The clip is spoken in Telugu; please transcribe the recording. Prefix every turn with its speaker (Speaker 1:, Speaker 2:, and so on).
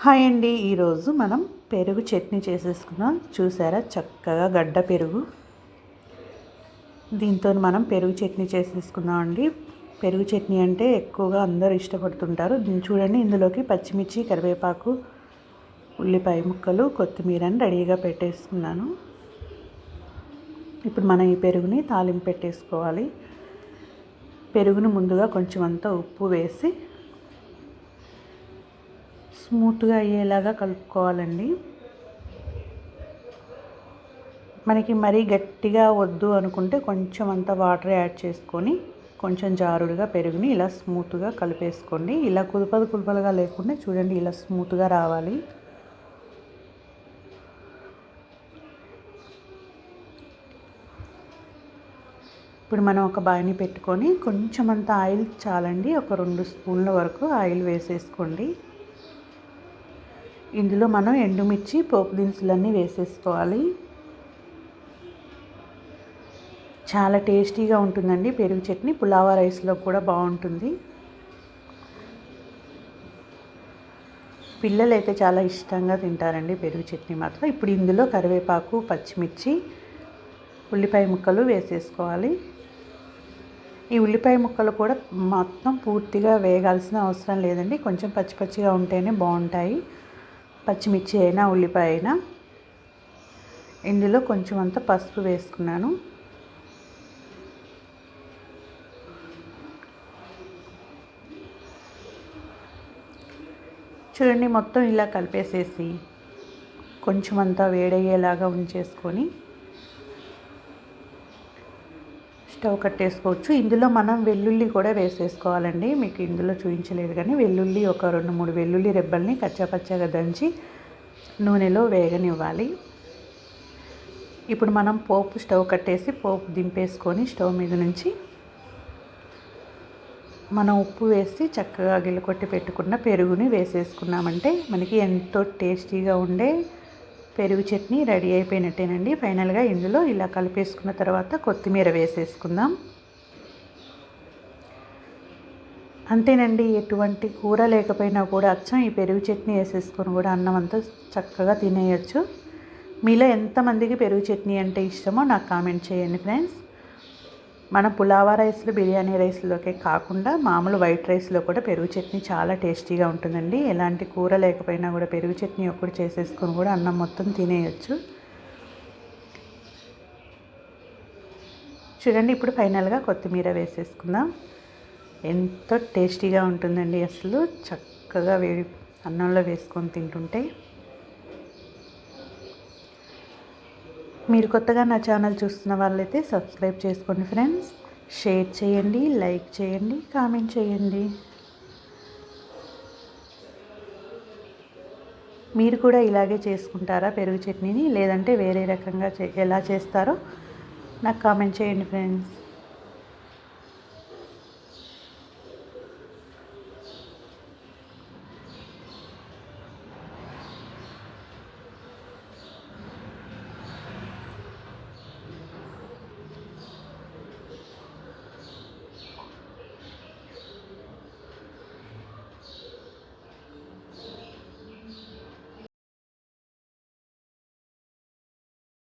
Speaker 1: హాయ్ అండి. ఈరోజు మనం పెరుగు చట్నీ చేసేసుకున్నాం చూసారా? చక్కగా గడ్డ పెరుగు. దీంతో మనం పెరుగు చట్నీ చేసేసుకున్నాం అండి. పెరుగు చట్నీ అంటే ఎక్కువగా అందరూ ఇష్టపడుతుంటారు. దీన్ని చూడండి. ఇందులోకి పచ్చిమిర్చి కరివేపాకు ఉల్లిపాయ ముక్కలు కొత్తిమీరని రెడీగా పెట్టేసుకున్నాను. ఇప్పుడు మనం ఈ పెరుగుని తాలింపు పెట్టేసుకోవాలి. పెరుగును ముందుగా కొంచెం అంతా ఉప్పు వేసి స్మూత్గా అయ్యేలాగా కలుపుకోవాలండి. మనకి మరీ గట్టిగా వద్దు అనుకుంటే కొంచెం అంత వాటర్ యాడ్ చేసుకొని కొంచెం జారుడుగా పెరుగుని ఇలా స్మూత్గా కలిపేసుకోండి. ఇలా కుదుపలు కుదుపలుగా లేకుండా చూడండి ఇలా స్మూత్గా రావాలి. ఇప్పుడు మనం ఒక బాయిని పెట్టుకొని కొంచెం అంత ఆయిల్ చాలండి. ఒక రెండు స్పూన్ల వరకు ఆయిల్ వేసేసుకోండి. ఇందులో మనం ఎండుమిర్చి పోపు దినుసులన్నీ వేసేసుకోవాలి. చాలా టేస్టీగా ఉంటుందండి పెరుగు చట్నీ. పులావా రైస్లో కూడా బాగుంటుంది. పిల్లలు అయితే చాలా ఇష్టంగా తింటారండి పెరుగు చట్నీ మాత్రం. ఇప్పుడు ఇందులో కరివేపాకు పచ్చిమిర్చి ఉల్లిపాయ ముక్కలు వేసేసుకోవాలి. ఈ ఉల్లిపాయ ముక్కలు కూడా మొత్తం పూర్తిగా వేగాల్సిన అవసరం లేదండి. కొంచెం పచ్చి పచ్చిగా ఉంటేనే బాగుంటాయి. పచ్చిమిర్చి అయినా ఉల్లిపాయ అయినా. ఇందులో కొంచెం అంత పసుపు వేసుకున్నాను. చూడండి మొత్తం ఇలా కలిపేసేసి కొంచెం అంతా వేడయ్యేలాగా ఉంచేసుకొని స్టవ్ కట్టేసుకోవచ్చు. ఇందులో మనం వెల్లుల్లి కూడా వేసేసుకోవాలండి. మీకు ఇందులో చూపించలేదు కానీ వెల్లుల్లి ఒక రెండు మూడు వెల్లుల్లి రెబ్బల్ని కచ్చాపచ్చగా దంచి నూనెలో వేగనివ్వాలి. ఇప్పుడు మనం పోపు స్టవ్ కట్టేసి పోపు దింపేసుకొని స్టవ్ మీద నుంచి మనం ఉప్పు వేసి చక్కగా గిల్లకొట్టి పెట్టుకున్న పెరుగుని వేసేసుకున్నామంటే మనకి ఎంతో టేస్టీగా ఉండే పెరుగు చట్నీ రెడీ అయిపోయినట్టేనండి. ఫైనల్గా ఇందులో ఇలా కలిపేసుకున్న తర్వాత కొత్తిమీర వేసేసుకుందాం. అంతేనండి ఎటువంటి కూర లేకపోయినా కూడా అచ్చం ఈ పెరుగు చట్నీ వేసేసుకొని కూడా అన్నం అంతా చక్కగా తినేయచ్చు. మీలో ఎంతమందికి పెరుగు చట్నీ అంటే ఇష్టమో నాకు కామెంట్ చేయండి ఫ్రెండ్స్. మన పులావా రైస్లు బిర్యానీ రైస్లోకే కాకుండా మామూలు వైట్ రైస్లో కూడా పెరుగు చట్నీ చాలా టేస్టీగా ఉంటుందండి. ఎలాంటి కూర లేకపోయినా కూడా పెరుగు చట్నీ ఒక్కటి చేసేసుకొని కూడా అన్నం మొత్తం తినేయచ్చు. చూడండి ఇప్పుడు ఫైనల్గా కొత్తిమీర వేసేసుకుందాం. ఎంతో టేస్టీగా ఉంటుందండి అసలు. చక్కగా వేడి అన్నంలో వేసుకొని తింటుంటే. మీరు కొత్తగా నా ఛానల్ చూస్తున్న వాళ్ళైతే సబ్స్క్రైబ్ చేసుకోండి ఫ్రెండ్స్. షేర్ చేయండి లైక్ చేయండి కామెంట్ చేయండి. మీరు కూడా ఇలాగే చేసుకుంటారా పెరుగు చట్నీని? లేదంటే వేరే రకంగా ఎలా చేస్తారో నాకు కామెంట్ చేయండి ఫ్రెండ్స్.